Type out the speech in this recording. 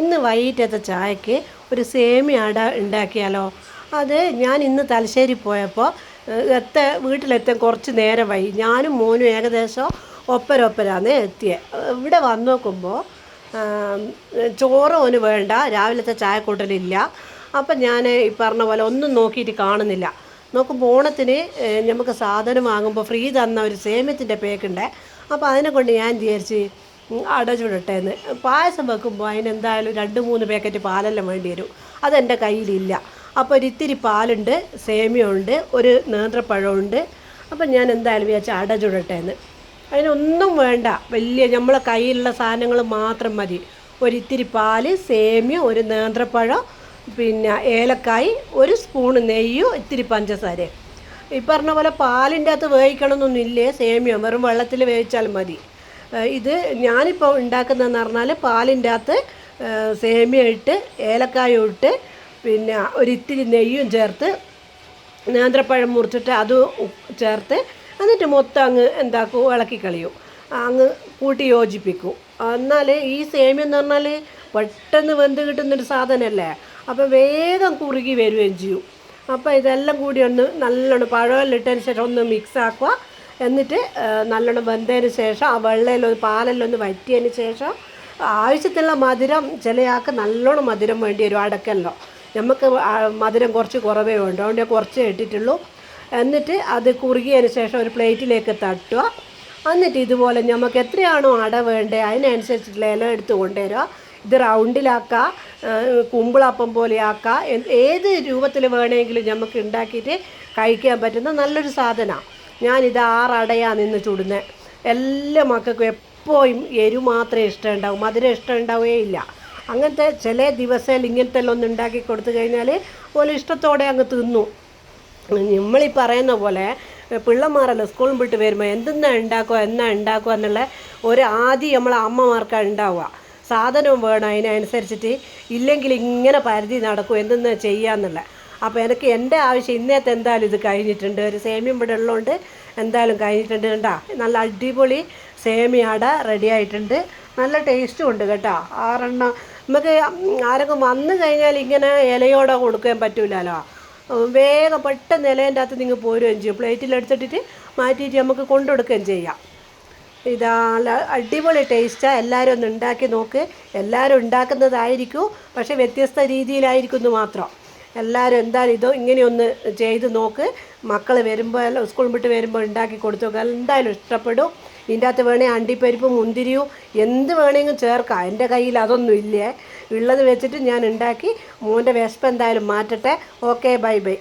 ഇന്ന് വൈകിട്ടത്തെ ചായക്ക് ഒരു സേമിയ അട ഉണ്ടാക്കിയാലോ? അത് ഞാൻ ഇന്ന് തലശ്ശേരി പോയപ്പോൾ എത്ത വീട്ടിലെത്താൻ കുറച്ച് നേരം വൈ ഞാനും മോനും ഏകദേശം ഒപ്പരൊപ്പരാന്ന് എത്തിയത് ഇവിടെ വന്ന് നോക്കുമ്പോൾ ചോറ് ഓന് വേണ്ട രാവിലത്തെ ചായക്കൂട്ടലില്ല. അപ്പം ഞാൻ ഈ പറഞ്ഞ പോലെ ഒന്നും നോക്കിയിട്ട് കാണുന്നില്ല. നോക്കുമ്പോൾ ഓണത്തിന് നമുക്ക് സാധനം വാങ്ങുമ്പോൾ ഫ്രീ തന്ന ഒരു സേമ്യത്തിന്റെ പേക്കുണ്ട് അപ്പോൾ അതിനെ കൊണ്ട് ഞാൻ വിചാരിച്ച് അട ചുടട്ടേന്ന് പായസം വെക്കുമ്പോൾ അതിനെന്തായാലും രണ്ട് മൂന്ന് പാക്കറ്റ് പാലെല്ലാം വേണ്ടി വരും. അതെന്റെ കയ്യിലില്ല. അപ്പോൾ ഒരു ഇത്തിരി പാലുണ്ട് സേമിയുണ്ട് ഒരു നേന്ത്രപ്പഴമുണ്ട് അപ്പം ഞാൻ എന്തായാലും വിചാരിച്ച അട ചുടട്ടേന്ന് അതിനൊന്നും വേണ്ട. വലിയ നമ്മളെ കയ്യിലുള്ള സാധനങ്ങൾ മാത്രം മതി. ഒരിത്തിരി പാൽ സേമിയ ഒരു നേന്ത്രപ്പഴം പിന്നെ ഏലക്കായ് ഒരു സ്പൂണ് നെയ്യോ ഇത്തിരി പഞ്ചസാരയും. ഈ പറഞ്ഞ പോലെ പാലിന്റെ അകത്ത് വേവിക്കണമെന്നൊന്നുമില്ലേ സേമിയ വെറും വെള്ളത്തിൽ വേവിച്ചാൽ മതി. ഇത് ഞാനിപ്പോൾ ഉണ്ടാക്കുന്നതെന്ന് പറഞ്ഞാൽ പാലിന്റെ അകത്ത് സേമിയ ഇട്ട് ഏലക്കായും ഇട്ട് പിന്നെ ഒരിത്തിരി നെയ്യും ചേർത്ത് നേന്ത്രപ്പഴം മുറിച്ചിട്ട് അത് ചേർത്ത് എന്നിട്ട് മൊത്തം അങ്ങ് എന്താക്കും ഇളക്കി കളിയും. അങ്ങ് കൂട്ടി യോജിപ്പിക്കും. എന്നാൽ ഈ സേമിയ എന്ന് പറഞ്ഞാൽ പെട്ടെന്ന് വെന്ത് കിട്ടുന്നൊരു സാധനമല്ലേ അപ്പോൾ വേഗം കുറുകി വരികയും ചെയ്യും. അപ്പോൾ ഇതെല്ലാം കൂടി ഒന്ന് നല്ലോണം പഴമെല്ലാം ഇട്ടതിന് ശേഷം ഒന്ന് മിക്സ് ആക്കുക. എന്നിട്ട് നല്ലോണം വെന്തതിന് ശേഷം ആ വെള്ളയിലൊന്ന് പാലെല്ലാം ഒന്ന് വറ്റിയതിന് ശേഷം ആവശ്യത്തിനുള്ള മധുരം ചിലയാൾക്ക് നല്ലോണം മധുരം വേണ്ടി വരും അടക്കല്ലോ. നമുക്ക് മധുരം കുറച്ച് കുറവേ ഉണ്ട് അതുകൊണ്ട് കുറച്ച് ഇട്ടിട്ടുള്ളൂ. എന്നിട്ട് അത് കുറുകിയതിന് ശേഷം ഒരു പ്ലേറ്റിലേക്ക് തട്ടുക. എന്നിട്ട് ഇതുപോലെ നമുക്ക് എത്രയാണോ അട വേണ്ടത് അതിനനുസരിച്ചിട്ടുള്ള ഇല എടുത്ത് കൊണ്ടുവരിക. ഇത് റൗണ്ടിലാക്കുക കുമ്പിളപ്പം പോലെ ആക്കുക. ഏത് രൂപത്തിൽ വേണമെങ്കിലും നമുക്ക് ഉണ്ടാക്കിയിട്ട് കഴിക്കാൻ പറ്റുന്ന നല്ലൊരു സാധനമാണ്. ഞാനിത് ആറടയാണ് നിന്ന് ചുടുന്നത് എല്ലാ മക്കൾക്കും എപ്പോഴും എരു മാത്രമേ ഇഷ്ടം ഉണ്ടാവും മധുരം ഇഷ്ടം ഉണ്ടാവേ ഇല്ല. അങ്ങനത്തെ ചില ദിവസം ഇങ്ങനത്തെ ഒന്ന് ഉണ്ടാക്കി കൊടുത്തു കഴിഞ്ഞാൽ പോലെ ഇഷ്ടത്തോടെ അങ്ങ് തിന്നു. നമ്മളീ പറയുന്ന പോലെ പിള്ളമാരല്ല സ്കൂളിൽ വിട്ട് വരുമ്പോൾ എന്തെന്നാ ഉണ്ടാക്കുക എന്നാ ഉണ്ടാക്കുക എന്നുള്ള ഒരു ആദ്യം നമ്മളെ അമ്മമാർക്കാണ് ഉണ്ടാവുക. സാധനവും വേണം. അതിനനുസരിച്ചിട്ട് ഇല്ലെങ്കിൽ ഇങ്ങനെ പരിധി നടക്കും. എന്തെന്നാ ചെയ്യാന്നുള്ള അപ്പോൾ എനിക്ക് എന്റെ ആവശ്യം ഇന്നത്തെ എന്തായാലും ഇത് കഴിഞ്ഞിട്ടുണ്ട്. ഒരു സേമിയം ഇവിടെ ഉള്ളതുകൊണ്ട് എന്തായാലും കഴിഞ്ഞിട്ടുണ്ട് കേട്ടോ നല്ല അടിപൊളി സേമിയാട റെഡി ആയിട്ടുണ്ട്. നല്ല ടേസ്റ്റും ഉണ്ട് കേട്ടോ. ആറെണ്ണം. നമുക്ക് ആരെങ്കിലും വന്നു കഴിഞ്ഞാൽ ഇങ്ങനെ ഇലയോടെ കൊടുക്കാൻ പറ്റൂലല്ലോ. വേഗം പെട്ടെന്ന് ഇലേന്റെ അകത്ത് നിങ്ങൾ പോരുകയും ചെയ്യും. പ്ലേറ്റിലെടുത്തിട്ടിട്ട് മാറ്റിയിട്ട് നമുക്ക് കൊണ്ടുകൊടുക്കുകയും ചെയ്യാം. ഇതാ അടിപൊളി ടേസ്റ്റാണ് എല്ലാവരും ഒന്ന് ഉണ്ടാക്കി നോക്ക്. എല്ലാവരും ഉണ്ടാക്കുന്നതായിരിക്കും. പക്ഷേ വ്യത്യസ്ത രീതിയിലായിരിക്കും എന്ന് മാത്രം. എല്ലാവരും എന്തായാലും ഇതോ ഇങ്ങനെയൊന്ന് ചെയ്ത് നോക്ക്. മക്കൾ വരുമ്പോൾ സ്കൂൾ വിട്ട് വരുമ്പോൾ ഉണ്ടാക്കി കൊടുത്തു നോക്കുക എന്തായാലും ഇഷ്ടപ്പെടും. ഇതിന്റെ അകത്ത് വേണേൽ അണ്ടിപ്പരിപ്പും മുന്തിരിയും എന്ത് വേണമെങ്കിലും ചേർക്കാം. എന്റെ കയ്യിൽ അതൊന്നും ഇല്ലേ? ഉള്ളത് വെച്ചിട്ട് ഞാൻ ഉണ്ടാക്കി. മോന്റെ വിശപ്പ് എന്തായാലും മാറ്റട്ടെ. Okay bye bye.